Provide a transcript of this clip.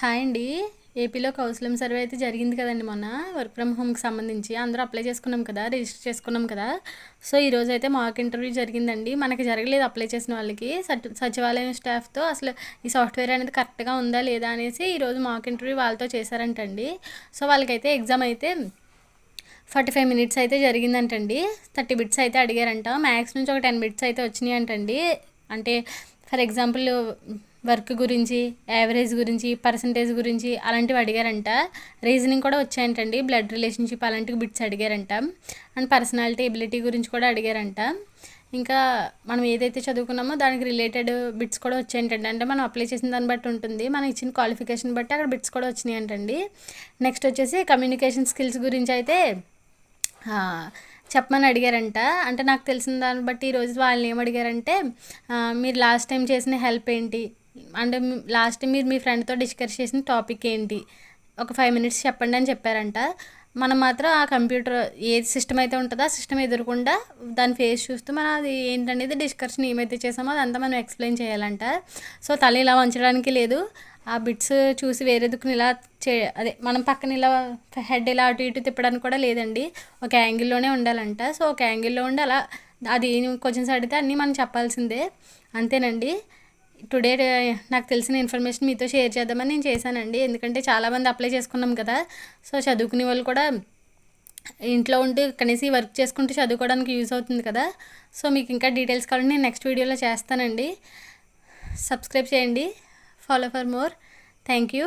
Hi అండి. ఏపీలో counselling survey అయితే జరిగింది కదండి మొన్న వర్క్ ఫ్రమ్ హోమ్కి సంబంధించి. అందరూ అప్లై చేసుకున్నాం కదా రిజిస్టర్ చేసుకున్నాం కదా. సో ఈరోజు అయితే మాక్ ఇంటర్వ్యూ జరిగిందండి. మనకి జరగలేదు అప్లై చేసిన వాళ్ళకి. సచివాలయం స్టాఫ్తో అసలు ఈ సాఫ్ట్వేర్ అనేది కరెక్ట్గా ఉందా లేదా అనేసి ఈరోజు మాక్ ఇంటర్వ్యూ వాళ్ళతో చేశారంటండి. సో వాళ్ళకైతే ఎగ్జామ్ అయితే ఫార్టీ ఫైవ్ మినిట్స్ అయితే జరిగిందంటండి. థర్టీ బిట్స్ అయితే అడిగారంట. మ్యాథ్స్ నుంచి ఒక టెన్ బిట్స్ అయితే వచ్చినాయి అంటండి అంటే ఫర్ ఎగ్జాంపుల్ వర్క్ గురించి యావరేజ్ గురించి పర్సంటేజ్ గురించి అలాంటివి అడిగారంట. రీజనింగ్ కూడా వచ్చాయంటండి. బ్లడ్ రిలేషన్షిప్ అలాంటివి బిట్స్ అడిగారంట. అండ్ పర్సనాలిటీ ఎబిలిటీ గురించి కూడా అడిగారంట. ఇంకా మనం ఏదైతే చదువుకున్నామో దానికి రిలేటెడ్ బిట్స్ కూడా వచ్చాయంటండి. అంటే మనం అప్లై చేసిన దాన్ని బట్టి ఉంటుంది. మనం ఇచ్చిన క్వాలిఫికేషన్ బట్టి అక్కడ బిట్స్ కూడా వచ్చినాయి అంటండి నెక్స్ట్ వచ్చేసి కమ్యూనికేషన్ స్కిల్స్ గురించి అయితే చెప్పమని అడిగారంట. అంటే నాకు తెలిసిన దాన్ని బట్టి ఈరోజు వాళ్ళని ఏం అడిగారంటే మీరు లాస్ట్ టైం చేసిన హెల్ప్ ఏంటి? అంటే లాస్ట్ మీరు మీ ఫ్రెండ్తో డిస్కస్ చేసిన టాపిక్ ఏంటి? ఒక ఫైవ్ మినిట్స్ చెప్పండి అని చెప్పారంట. మనం మాత్రం ఆ కంప్యూటర్ ఏ సిస్టమ్ అయితే ఉంటుందో ఆ సిస్టమ్ ఎదురకుండా దాని ఫేస్ చూస్తూ మనం అది ఏంటనేది డిస్కషన్ ఏమైతే చేసామో అదంతా మనం ఎక్స్ప్లెయిన్ చేయాలంట. సో తల ఇలా వంచడానికి లేదు. ఆ బిట్స్ చూసి వేరే దుక్కుని ఇలా చే అదే మనం పక్కన ఇలా హెడ్ ఇలా అటు ఇటు తిప్పడానికి కూడా లేదండి. ఒక యాంగిల్లోనే ఉండాలంట. సో ఒక యాంగిల్లో ఉండి అలా అది క్వశ్చన్స్ అడిగితే అన్నీ మనం చెప్పాల్సిందే. అంతేనండి. టుడే నాకు తెలిసిన ఇన్ఫర్మేషన్ మీతో షేర్ చేద్దామని నేను చేశానండి. ఎందుకంటే చాలామంది అప్లై చేసుకున్నాం కదా. సో చదువుకునే వాళ్ళు కూడా ఇంట్లో ఉండి కనీసం వర్క్ చేసుకుంటూ చదువుకోవడానికి యూజ్ అవుతుంది కదా. సో మీకు ఇంకా డీటెయిల్స్ కావాలంటే నేను నెక్స్ట్ వీడియోలో చేస్తానండి. సబ్స్క్రైబ్ చేయండి. Follow for more thank you